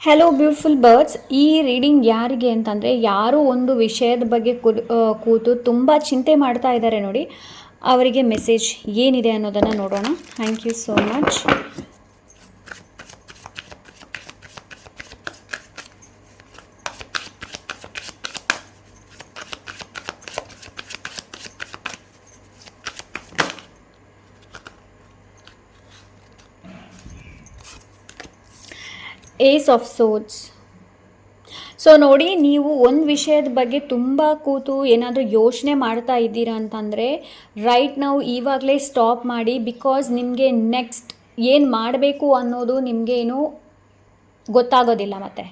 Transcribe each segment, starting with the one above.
Hello beautiful birds ಈ reading ಯಾರಿಗೆ ಅಂತಂದರೆ ಯಾರು ಒಂದು ವಿಷಯದ ಬಗ್ಗೆ ಕೂತು ತುಂಬ ಚಿಂತೆ ಮಾಡ್ತಾ ಇದ್ದಾರೆ ನೋಡಿ. ಅವರಿಗೆ ಮೆಸೇಜ್ ಏನಿದೆ ಅನ್ನೋದನ್ನು ನೋಡೋಣ. Thank you so much ace of swords so ನೋಡಿ, ನೀವು ಒಂದು ವಿಷಯದ ಬಗ್ಗೆ ತುಂಬ ಕೂತು ಏನಾದರೂ ಯೋಚನೆ ಮಾಡ್ತಾ ಇದ್ದೀರಾ ಅಂತಂದರೆ ರೈಟ್ ನಾವು ಇವಾಗಲೇ ಸ್ಟಾಪ್ ಮಾಡಿ ಬಿಕಾಸ್ ನಿಮಗೆ ನೆಕ್ಸ್ಟ್ ಏನು ಮಾಡಬೇಕು ಅನ್ನೋದು ನಿಮಗೆ ಏನು ಗೊತ್ತಾಗೋದಿಲ್ಲ ಮತ್ತೆ.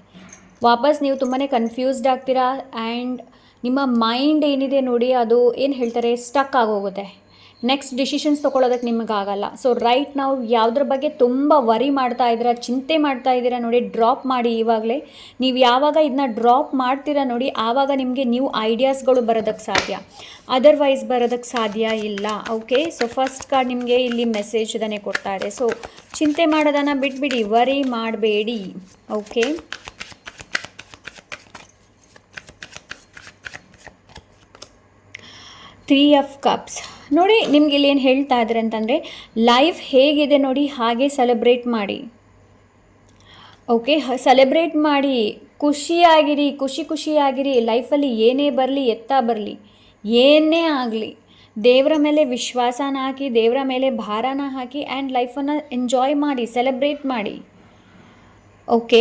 ವಾಪಸ್ ನೀವು ತುಂಬಾ ಕನ್ಫ್ಯೂಸ್ಡ್ ಆಗ್ತೀರಾ ಆ್ಯಂಡ್ ನಿಮ್ಮ ಮೈಂಡ್ ಏನಿದೆ ನೋಡಿ, ಅದು ಏನು ಹೇಳ್ತಾರೆ ಸ್ಟಕ್ ಆಗೋಗುತ್ತೆ. ನೆಕ್ಸ್ಟ್ ಡಿಸಿಷನ್ಸ್ ತೊಗೊಳೋದಕ್ಕೆ ನಿಮಗಾಗಲ್ಲ ಸೊ ರೈಟ್ ನಾವು ಯಾವುದ್ರ ಬಗ್ಗೆ ತುಂಬ ವರಿ ಮಾಡ್ತಾ ಇದ್ದೀರಾ, ಚಿಂತೆ ಮಾಡ್ತಾ ಇದ್ದೀರಾ ನೋಡಿ ಡ್ರಾಪ್ ಮಾಡಿ ಇವಾಗಲೇ. ನೀವು ಯಾವಾಗ ಇದನ್ನ ಡ್ರಾಪ್ ಮಾಡ್ತೀರಾ ನೋಡಿ, ಆವಾಗ ನಿಮಗೆ ನ್ಯೂ ಐಡಿಯಾಸ್ಗಳು ಬರೋದಕ್ಕೆ ಸಾಧ್ಯ. ಅದರ್ವೈಸ್ ಬರೋದಕ್ಕೆ ಸಾಧ್ಯ ಇಲ್ಲ. ಓಕೆ ಸೊ ಫಸ್ಟ್ ಕಾರ್ಡ್ ನಿಮಗೆ ಇಲ್ಲಿ ಮೆಸೇಜ್ ಇದನ್ನೇ ಕೊಡ್ತಾ ಇದೆ ಸೊ ಚಿಂತೆ ಮಾಡೋದನ್ನು ಬಿಟ್ಬಿಡಿ ವರಿ ಮಾಡಬೇಡಿ. ಓಕೆ ತ್ರೀ ಆಫ್ ಕಪ್ಸ್ ನೋಡಿ, ನಿಮ್ಗೆ ಇಲ್ಲಿ ಏನು ಹೇಳ್ತಾ ಇದ್ದಾರೆ ಅಂತಂದರೆ ಲೈಫ್ ಹೇಗಿದೆ ನೋಡಿ, ಹಾಗೆ ಸೆಲೆಬ್ರೇಟ್ ಮಾಡಿ. ಓಕೆ ಸೆಲೆಬ್ರೇಟ್ ಮಾಡಿ. ಖುಷಿಯಾಗಿರಿ, ಖುಷಿ ಖುಷಿಯಾಗಿರಿ. ಲೈಫಲ್ಲಿ ಏನೇ ಬರಲಿ, ಎತ್ತ ಬರಲಿ. ಏನೇ ಆಗಲಿ. ದೇವರ ಮೇಲೆ ವಿಶ್ವಾಸನ ಹಾಕಿ, ದೇವರ ಮೇಲೆ ಭಾರನ ಹಾಕಿ ಆ್ಯಂಡ್ ಲೈಫನ್ನು ಎಂಜಾಯ್ ಮಾಡಿ ಸೆಲೆಬ್ರೇಟ್ ಮಾಡಿ. ಓಕೆ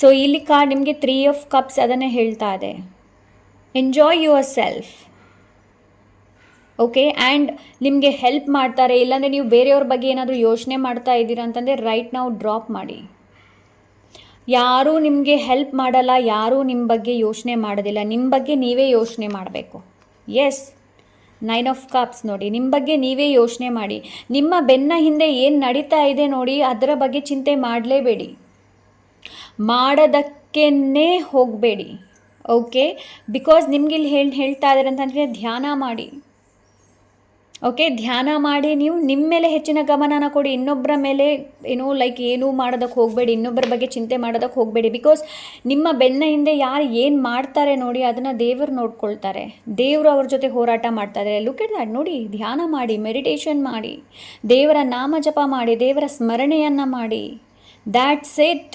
ಸೊ ಇಲ್ಲಿ ಕಾರ್ಡ್ ನಿಮಗೆ ತ್ರೀ ಆಫ್ ಕಪ್ಸ್ ಅದನ್ನೇ ಹೇಳ್ತಾ ಇದೆ. Enjoy yourself okay and ನಿಮಗೆ ಹೆಲ್ಪ್ ಮಾಡ್ತಾರೆ, ಇಲ್ಲಾಂದರೆ ನೀವು ಬೇರೆಯವ್ರ ಬಗ್ಗೆ ಏನಾದರೂ ಯೋಚನೆ ಮಾಡ್ತಾ ಇದ್ದೀರಾ ಅಂತಂದರೆ ರೈಟ್ ನಾವು ಡ್ರಾಪ್ ಮಾಡಿ. ಯಾರೂ ನಿಮಗೆ ಹೆಲ್ಪ್ ಮಾಡಲ್ಲ, ಯಾರೂ ನಿಮ್ಮ ಬಗ್ಗೆ ಯೋಚನೆ ಮಾಡೋದಿಲ್ಲ ನಿಮ್ಮ ಬಗ್ಗೆ ನೀವೇ ಯೋಚನೆ ಮಾಡಬೇಕು. ಎಸ್ ನೈನ್ ಆಫ್ ಕಾಪ್ಸ್ ನೋಡಿ ನಿಮ್ಮ ಬಗ್ಗೆ ನೀವೇ ಯೋಚನೆ ಮಾಡಿ. ನಿಮ್ಮ ಬೆನ್ನ ಹಿಂದೆ ಏನು ನಡೀತಾ ಇದೆ ನೋಡಿ, ಅದರ ಬಗ್ಗೆ ಚಿಂತೆ ಮಾಡಲೇಬೇಡಿ. ಮಾಡೋದಕ್ಕೇ ಹೋಗಬೇಡಿ. ಓಕೆ ಬಿಕಾಸ್ ನಿಮ್ಗೆ ಇಲ್ಲಿ ಹೇಳಿ ಹೇಳ್ತಾ ಇದ್ದಾರೆ ಅಂತಂದರೆ ಧ್ಯಾನ ಮಾಡಿ. ಓಕೆ ಧ್ಯಾನ ಮಾಡಿ, ನೀವು ನಿಮ್ಮ ಮೇಲೆ ಹೆಚ್ಚಿನ ಗಮನನ ಕೊಡಿ. ಇನ್ನೊಬ್ಬರ ಮೇಲೆ ಏನೋ ಲೈಕ್ ಏನೂ ಮಾಡೋದಕ್ಕೆ ಹೋಗಬೇಡಿ. ಇನ್ನೊಬ್ಬರ ಬಗ್ಗೆ ಚಿಂತೆ ಮಾಡೋದಕ್ಕೆ ಹೋಗಬೇಡಿ. ಬಿಕಾಸ್ ನಿಮ್ಮ ಬೆನ್ನ ಹಿಂದೆ ಯಾರು ಏನು ಮಾಡ್ತಾರೆ ನೋಡಿ, ಅದನ್ನು ದೇವರು ನೋಡ್ಕೊಳ್ತಾರೆ. ದೇವರು ಅವ್ರ ಜೊತೆ ಹೋರಾಟ ಮಾಡ್ತಾರೆ ಲುಕ್ ಎಟ್ ದ್ಯಾಟ್ ನೋಡಿ, ಧ್ಯಾನ ಮಾಡಿ ಮೆಡಿಟೇಷನ್ ಮಾಡಿ, ದೇವರ ನಾಮ ಜಪ ಮಾಡಿ, ದೇವರ ಸ್ಮರಣೆಯನ್ನು ಮಾಡಿ. ದ್ಯಾಟ್ಸ್ ಇಟ್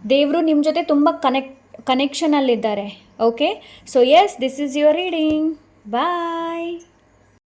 ದೇವರು ನಿಮ್ಮ ಜೊತೆ ತುಂಬ connect ಕನೆಕ್ಷನಲ್ಲಿದ್ದಾರೆ okay so yes this is your reading bye